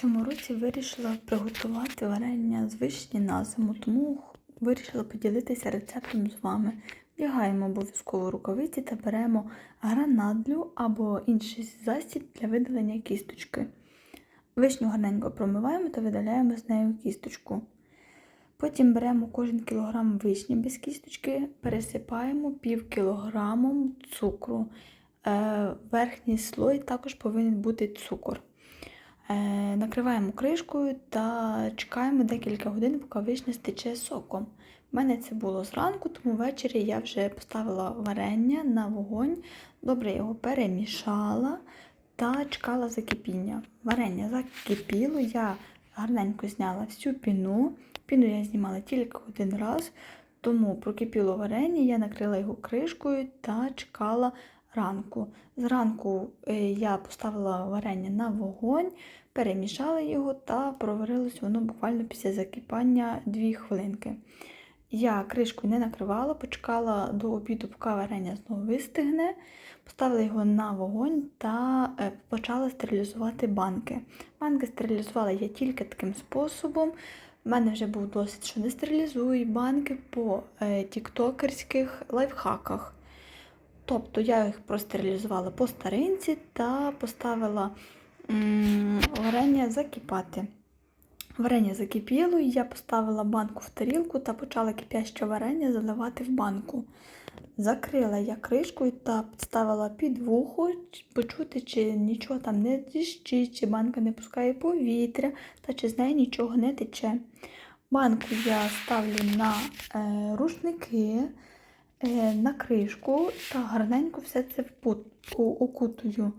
цьому році вирішила приготувати варення з вишні на зиму, тому вирішила поділитися рецептом з вами. Вдягаємо обов'язково рукавиці та беремо гранадлю або інший засіб для видалення кісточки. Вишню гарненько промиваємо та видаляємо з нею кісточку. Потім беремо кожен кілограм вишні без кісточки, пересипаємо пів кілограмом цукру. Е, Верхній слой також повинен бути цукор. Е, Накриваємо кришкою та чекаємо декілька годин, поки вишня стече соком. У мене це було зранку, тому ввечері я вже поставила варення на вогонь, добре його перемішала та чекала закипіння. Варення закипіло, я гарненько зняла всю піну. Піну я знімала тільки один раз, тому прокипіло варення, я накрила його кришкою та чекала ранку. Зранку е, я поставила варення на вогонь, перемішала його та проварилось воно буквально після закипання 2 хвилинки. Я кришкою не накривала, почекала до обіду, поки варення знову вистигне, поставила його на вогонь та е, почала стерилізувати банки. Банки стерилізувала я тільки таким способом. У мене вже був досвід, що не стерилізую банки по е, тіктокерських лайфхаках. Тобто я їх простерилізувала по старинці та поставила варення закипати. Варення закипіло, і я поставила банку в тарілку та почала кипяще варення заливати в банку. Закрила я кришкою та підставила під вухо, почути, чи нічого там не діщить, чи банка не пускає повітря, та чи з неї нічого не тече. Банку я ставлю на е, рушники, на кришку та гарненько все це окутую.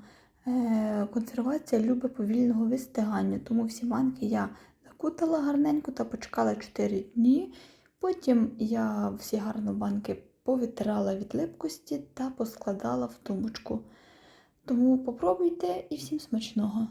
Е, консервація любить повільного вистигання, тому всі банки я закутала гарненько та почекала 4 дні. Потім я всі гарно банки повитирала від липкості та поскладала в тумбочку. Тому попробуйте і всім смачного!